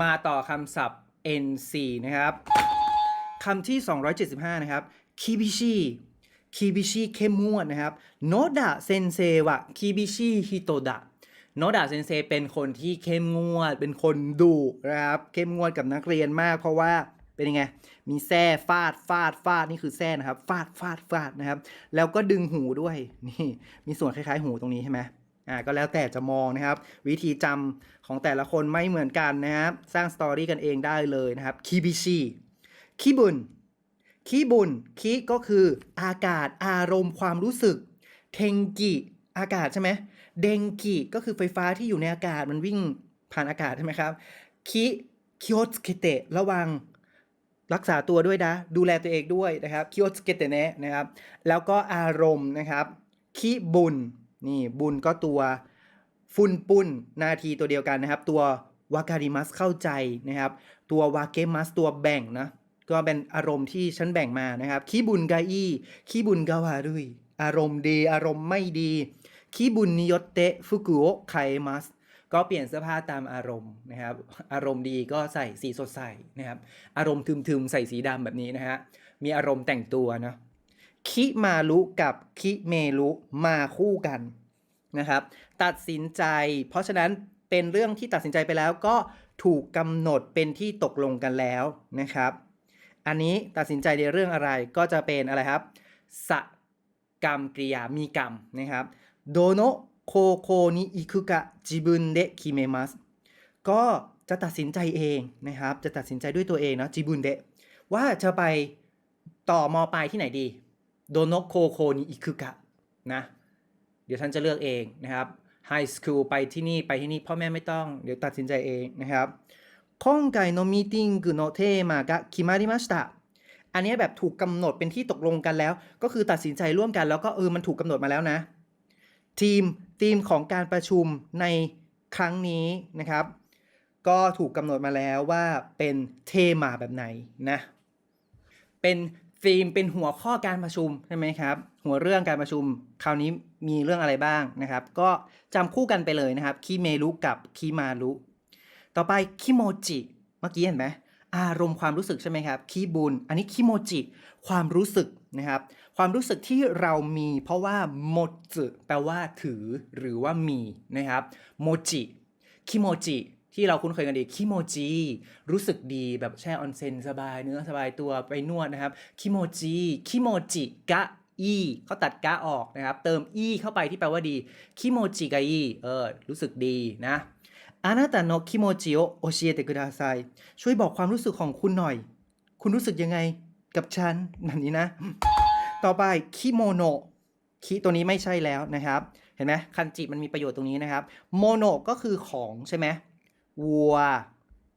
มาต่อคำศัพท์ NC นะครับคำที่ 275 นะครับคิบิชิคิบิชิเข้มงวดนะครับโนดะเซนเซวะคิบิชิฮิโตดะโนดะเซนเซเป็นคนที่เข้มงวด เป็นคนดุนะครับ เข้มงวดกับนักเรียนมาก เพราะว่าเป็นยังไง มีแส้ฟาดฟาดฟาดนี่คือแส้นะครับ ฟาดฟาดฟาดนะครับ แล้วก็ดึงหูด้วย นี่ มีส่วนคล้ายๆ หูตรงนี้ใช่ไหม อ่าก็แล้วแต่จะมองนะครับ วิธีจำของแต่ละคนไม่เหมือนกันนะครับ สร้างสตอรี่กันเองได้เลยนะครับคิบิชิคิบุนคิบุนคิก็คืออากาศอารมณ์ความรู้สึก เทงกิอากาศใช่ไหมเดงกิก็คือไฟฟ้าที่อยู่ในอากาศมันวิ่งผ่านอากาศใช่ไหมครับคิคิโอสเกเตะระวังรักษาตัวด้วยนะ ดูแลตัวเองด้วยนะครับคิโอสเกเตเนะนะครับ แล้วก็อารมณ์นะครับคิบุน นี่บุญก็ตัวฟุนปุนนาทีตัวเดียวกันนะครับ ตัววาการิมัสเข้าใจนะครับ ตัววาเกมัสตัวแบ่งนะก็เป็นอารมณ์ที่ฉันแบ่งมานะครับคิบุนกาอีคิบุนกาวารุยอารมณ์ดี อารมณ์ไม่ดีคิบุนนิยตเตะฟุกุโอะไคมัสก็เปลี่ยนเสื้อผ้าตามอารมณ์นะครับ อารมณ์ดีก็ใส่สีสดใสนะครับ อารมณ์ทึมๆใส่สีดำแบบนี้นะฮะมีอารมณ์แต่งตัวเนาะ คิมารุกับคิเมรุมาคู่กันนะครับ ตัดสินใจ เพราะฉะนั้นเป็นเรื่องที่ตัดสินใจไปแล้วก็ถูกกำหนดเป็นที่ตกลงกันแล้วนะครับ อันนี้ตัดสินใจในเรื่องอะไรก็จะเป็นอะไรครับสกรรมกริยามีกรรมนะครับโดโนโคโคนิอิคุกะจิบุนเดะคิเมมัสก็จะตัดสินใจเองนะครับ จะตัดสินใจด้วยตัวเองเนาะจิบุนเดะว่าจะไปต่อมอปลายที่ไหนดี โดโนโคโคนิอิคุกะนะ เดี๋ยวท่านจะเลือกเองนะครับไฮสคูลไปที่นี่ไปที่นี่พ่อแม่ไม่ต้อง เดี๋ยวตัดสินใจเองนะครับ今回のミーティングのテーマが決まりましたอันนี้แบบถูกกำหนดเป็นที่ตกลงกันแล้ว ก็คือตัดสินใจร่วมกันแล้วก็เออมันถูกกำหนดมาแล้วนะ ทีมทีมของการประชุมในครั้งนี้นะครับ ก็ถูกกำหนดมาแล้วว่าเป็นเทมาแบบไหนนะ เป็น ธีมเป็นหัวข้อการประชุมใช่ไหมครับ หัวเรื่องการประชุมคราวนี้มีเรื่องอะไรบ้างนะครับ ก็จำคู่กันไปเลยนะครับคิเมรุกับคิมารุต่อไปคิโมจิเมื่อกี้เห็นไหมอารมณ์ความรู้สึกใช่ไหมครับคิบุนอันนี้คิโมจิความรู้สึกนะครับ ความรู้สึกที่เรามีเพราะว่าโมจิแปลว่าถือหรือว่ามีนะครับโมจิคิโมจิ ที่เราคุ้นเคยกันดีคิโมจิรู้สึกดีแบบแช่ออนเซ็นสบายเนื้อสบายตัวไปนวดนะครับคิโมจิคิโมจิกะอีเขาตัดกะออกนะครับ เติมอีเข้าไปที่แปลว่าดีคิโมจิกะอีเออรู้สึกดีนะอานาตาโนคิโมจิโอโอชิเอเตกุดาไซช่วยบอกความรู้สึกของคุณหน่อย คุณรู้สึกยังไงกับฉันแบบนี้นะ ต่อไปคิโมโนคิตัวนี้ไม่ใช่แล้วนะครับ เห็นไหมคันจิมันมีประโยชน์ตรงนี้นะครับโมโนก็คือของใช่ไหม วัว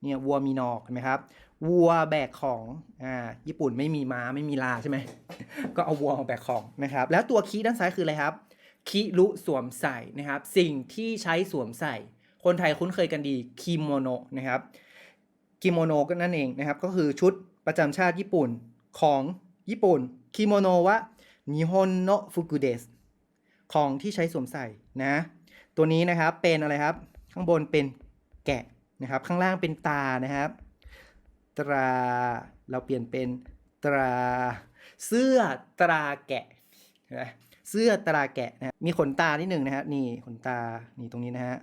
เนี่ยวัวมีนอกเห็นไหมครับวัวแบกของอ่าญี่ปุ่นไม่มีม้าไม่มีลาใช่ไหม ก็เอาวัวมาแบกของนะครับ แล้วตัวคีด้านซ้ายคืออะไรครับคิรุสวมใส่นะครับ สิ่งที่ใช้สวมใส่ คนไทยคุ้นเคยกันดีคิโมโนนะครับกิโมโนก็นั่นเองนะครับ ก็คือชุดประจำชาติญี่ปุ่นของญี่ปุ่นคิโมโนวะนิฮอนโนฟุกุเดสของที่ใช้สวมใส่นะ ตัวนี้นะครับเป็นอะไรครับ ข้างบนเป็น แกะนะครับ ข้างล่างเป็นตานะครับ ตราเราเปลี่ยนเป็นตราเสื้อตราแกะนะเสื้อตราแกะนะมีขนตาที่หนึ่งนะฮะนี่ขนตานี่ตรงนี้นะฮะ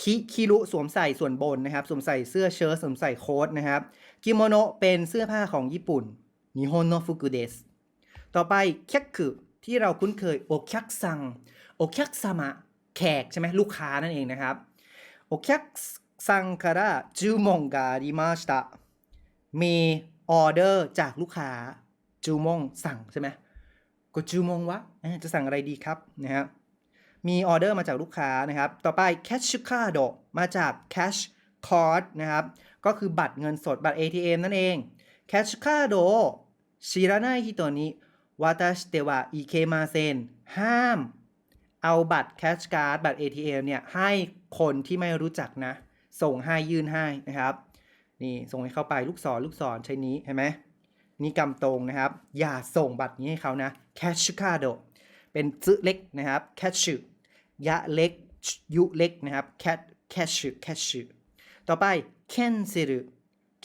คิคิรุสวมใส่ส่วนบนนะครับ สวมใส่เสื้อเชิ้ตสวมใส่โค้ทนะครับกิโมโนเป็นเสื้อผ้าของญี่ปุ่นนิฮอนโนฟุกุเดสต่อไปแคกคือที่เราคุ้นเคยโอคักซังโอคักซามะแขกใช่ไหมลูกค้านั่นเองนะครับ お客さんから注文がありました มีออเดอร์จากลูกค้าจูมงสั่งใช่ไหมก็จูมงวะเอ๊ะจะสั่งอะไรดีครับนะครับมีออเดอร์มาจากลูกค้านะครับ ต่อไป cash card มาจาก cash card นะครับ ก็คือบัตรเงินสดบัตร ATM นั่นเอง cash card 知らない人に渡してはいけませんห้าม เอาบัตรแคชการ์ดบัตร ATM เนี่ยให้คนที่ไม่รู้จักนะ ส่งให้ยื่นให้นะครับ นี่ส่งให้เข้าไปลูกศรลูกศรใช้นี้เห็นไหมนี่กำตรงนะครับ อย่าส่งบัตรนี้ให้เขานะแคชคาโดเป็นซึเล็กนะครับแคชชยะเล็กยุเล็กนะครับแคชแคชแคชต่อไป cancel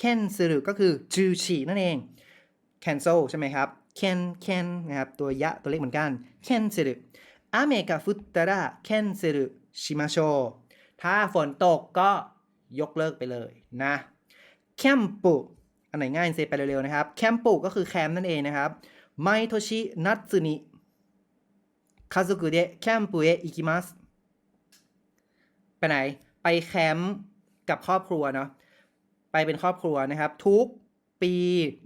cancel ก็คือจูฉีนั่นเอง cancel ใช่ไหมครับ can can นะครับ ตัวยะตัวเล็กเหมือนกัน cancel 雨が降ったら cancel しましょうถ้าฝนตกก็ยกเลิกไปเลยนะ แคมปุอันไหนง่ายเซไปเร็วๆนะครับ แคมปุก็คือแคมป์นั่นเองนะครับ毎年夏に家族でキャンプへ行きますไปไหน ไปแคมป์กับครอบครัวเนาะ ไปเป็นครอบครัวนะครับ ทุกปี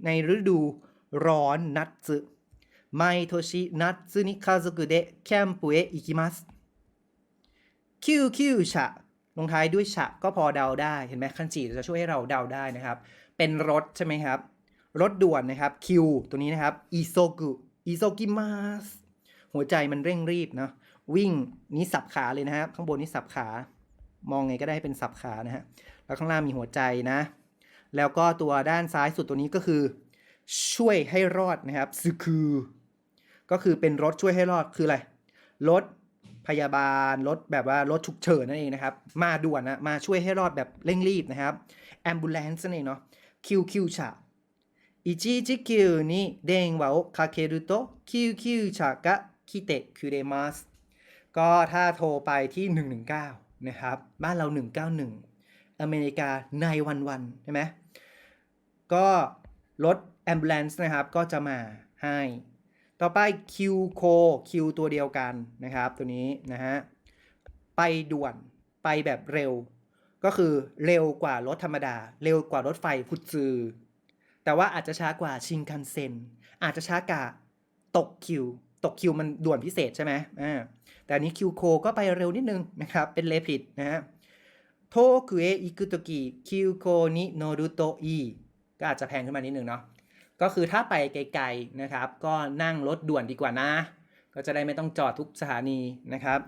ในฤดูร้อนนัตสึ 毎年夏に家族でキャンプへ行きますคิวคิวฉะลงท้ายด้วยฉะก็พอเดาได้ เห็นไหมคันจิจะช่วยให้เราเดาได้นะครับ เป็นรถใช่ไหมครับ รถด่วนนะครับคิวตัวนี้นะครับอิโซกุอิโซกิมัสหัวใจมันเร่งรีบเนาะวิ่งนี้สับขาเลยนะครับ ข้างบนนี้สับขา มองไงก็ได้เป็นสับขานะฮะ แล้วข้างล่างมีหัวใจนะ แล้วก็ตัวด้านซ้ายสุดตัวนี้ก็คือ ช่วยให้รอดนะครับซึคือ ก็คือเป็นรถช่วยให้รอดคืออะไรรถพยาบาลรถแบบว่ารถฉุกเฉินนั่นเองนะครับ มาด่วนนะมาช่วยให้รอดแบบเร่งรีบนะครับแอมบูเลนซ์นั่นเองเนาะคิวคิวฉาอิจิจิคิวนี่เดงวาโอคาเครุโตคิวคิวฉากะคิเตะคิเดมัสก็ถ้าโทรไปที่ 119 นะครับ บ้านเรา 191 อเมริกาในวันวันใช่ไหมก็รถแอมบูเลนซ์นะครับก็จะมาให้ ต่อไป Q c o Q ตัวเดียวกันนะครับ ตัวนี้นะฮะ ไปด่วนไปแบบเร็ว ก็คือเร็วกว่ารถธรรมดา เร็วกว่ารถไฟพุทซือ แต่ว่าอาจจะช้ากว่าชินคันเซ็น อาจจะช้ากว่าตกคิว ตกคิวมันด่วนพิเศษใช่ไหมอ่าแต่อันนี้คิวโคก็ไปเร็วนิดนึงนะครับ เป็นเลพิดนะฮะโทคุเออิกุโตกิคิวโคนิโนรุโตอีก็อาจจะแพงขึ้นมานิดนึงเนาะ ก็คือถ้าไปไกลๆนะครับ ก็นั่งรถด่วนดีกว่านะ ก็จะได้ไม่ต้องจอดทุกสถานีนะครับ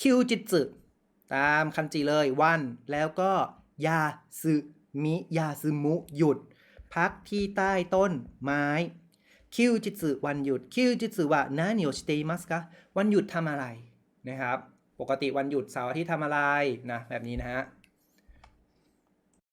คิวจิตสึตามคันจิเลยวัน แล้วก็ยาซึมิยาซึมุหยุด พักที่ใต้ต้นไม้คิวจิตสึวันหยุดคิวจิตสึว่านานิโอชิเตมัสกะวันหยุดทำอะไรนะครับ ปกติวันหยุดเสาร์ทิตย์ทำอะไรนะแบบนี้นะฮะ